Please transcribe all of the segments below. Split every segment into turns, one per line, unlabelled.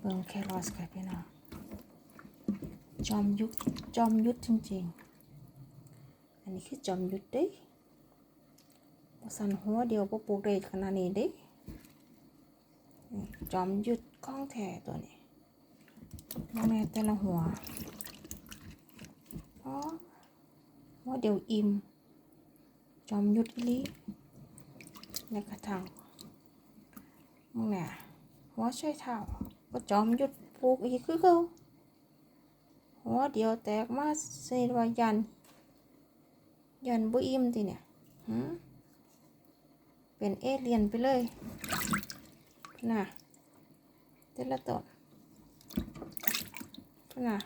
เบิ่งแครอทค่ะพี่น้องจอมยุทธจอมยุทธจริงๆ อันนี้คือจอมยุทธเด้บสันหัวเดียวบ่ปลูกได้ขนาดนี้เด้จอมยุทธของแท้ตัวนี้บ่แม่แต่ละหัวอ๋อหัวเดียวอิ่มจอมยุทธลีในกระถางมึงเนี่ยหัวใช่เท่า ก็จอมยุทธปลูกอีกคือเขาหัวเดียวแตกมาเสียว่ายัน ยันบ่อิ่มติเนี่ยเป็นเอเลียนไปเลยน่ะแต่ละต้นน่ะ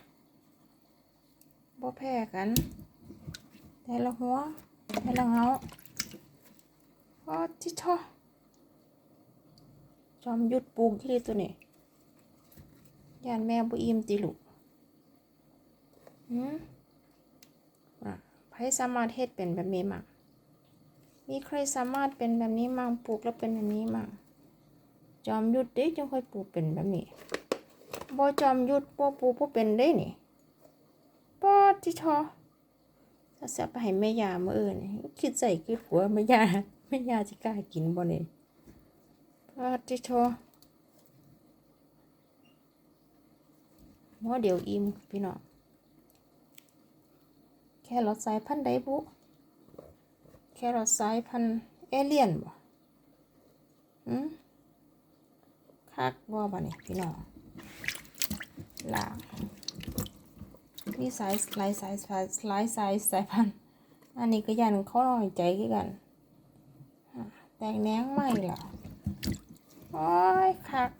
บ่แพ้กัน แต่ละหัวแต่ละเงาอ๋อที่ชอจอมหยุดปลูกที่ตัวนี้ ยานแม่บ่อิ่มติลูกหืมอะใครสามารถเฮ็ดเป็นแบบนี้มั่งมีใครสามารถเป็นแบบนี้มั่งปลูกแล้วเป็นแบบนี้มั่งจอมหยุดเด้จังค่อยปลูกเป็นแบบนี้บ่จอมหยุดบ่ปลูกบ่เป็นเด้นี่ป้าที่ชอถ้าเสียไปให้แม่ยาเมื่อเอินคิดใส่คิดหัวแม่ยาแม่ยาจะกล้ากินบ่เนี่ยพาติโท หัวเดี๋ยวอิ่มพี่น้องแครอทสายพันธุ์ใดบุแครอทสายพันธุ์เอเลียนบ่หืมคักบ่บ่เนี่ยพี่น้องล่างมีสายหลายสายสายหลายสายสายพันธุ์อันนี้ก็ยันเขาหน่อยใจกันแตงแนงไหมล่ะโอ้ยคัก